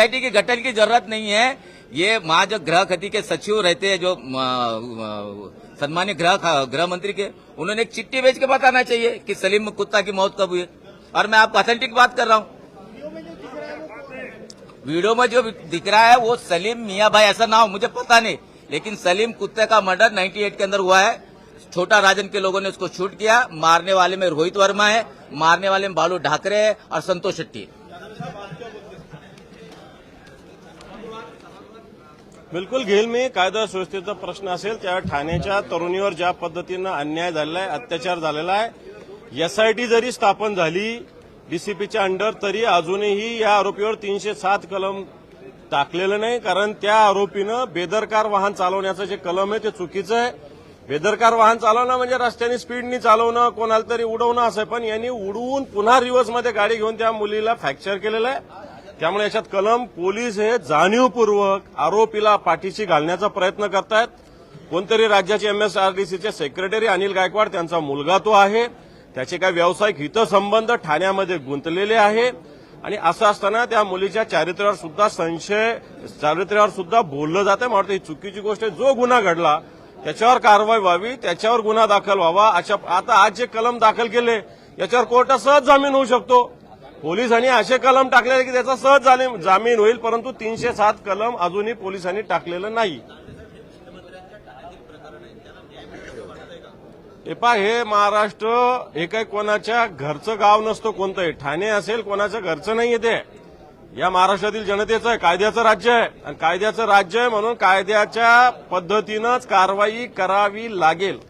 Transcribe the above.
SIT के गठन की ज़रूरत नहीं है। ये वहाँ जो गृह खती के सचिव रहते हैं जो म, म, सम्मान्य गृह गृह मंत्री के उन्होंने एक चिट्ठी भेज के बताना चाहिए कि सलीम कुत्ता की मौत कब हुई। और मैं आपको ऑथेंटिक बात कर रहा हूँ। वीडियो में जो दिख रहा है वो सलीम मियाँ भाई ऐसा नाम मुझे पता नहीं लेकिन सलीम कुत्ते का मर्डर 98 के अंदर हुआ है। छोटा राजन के लोगों ने उसको शूट किया। मारने वाले में रोहित वर्मा है मारने वाले में बालू ढाकरे है और संतोष शेट्टी। बिलकुल घेईल मी. कायदा सुव्यवस्थेचा प्रश्न असेल त्या ठाण्याच्या तरुणीवर ज्या पद्धतीनं अन्याय झालेला आहे अत्याचार झालेला आहे एसआयटी जरी स्थापन झाली डीसीपीच्या अंडर तरी अजूनही या आरोपीवर तीनशे सात कलम टाकलेलं नाही. कारण त्या आरोपीनं बेदरकार वाहन चालवण्याचं जे कलम आहे ते चुकीचं आहे. बेदरकार वाहन चालवणं म्हणजे रस्त्याने स्पीडनी चालवणं कोणाला तरी उडवणं असं आहे. पण यांनी उडवून पुन्हा रिव्हर्समध्ये गाडी घेऊन त्या मुलीला फ्रॅक्चर केलेलं आहे. त्यामुळे याच्यात कलम पोलीस हे जाणीवपूर्वक आरोपीला पाठीशी घालण्याचा प्रयत्न करतायत. कोणतरी राज्याचे एमएसआरडीसीचे सेक्रेटरी अनिल गायकवाड त्यांचा मुलगा तो आहे. त्याचे काही व्यावसायिक हितसंबंध ठाण्यामध्ये गुंतलेले आहे. आणि असं असताना त्या मुलीच्या चारित्र्यावर सुद्धा संशय चारित्र्यावर सुद्धा बोललं जातं मला ही चुकीची गोष्ट आहे. जो गुन्हा घडला त्याच्यावर कारवाई व्हावी त्याच्यावर गुन्हा दाखल व्हावा. अशा आता आज जे कलम दाखल केले याच्यावर कोर्टात सहज जामीन होऊ शकतो. पोलिसांनी असे कलम टाकले की त्याचा सहज जामीन- जामीन होईल परंतु तीनशे सात कलम अजूनही पोलिसांनी टाकलेलं नाही. हे हे महाराष्ट्र हे काही कोणाच्या घरचं गाव नसतं कोणतंही. ठाणे असेल कोणाचं घरचं नाही ते. या महाराष्ट्रातील जनतेचं आहे कायद्याचं राज्य आहे. आणि कायद्याचं राज्य आहे म्हणून कायद्याच्या पद्धतीनंच कारवाई करावी लागेल.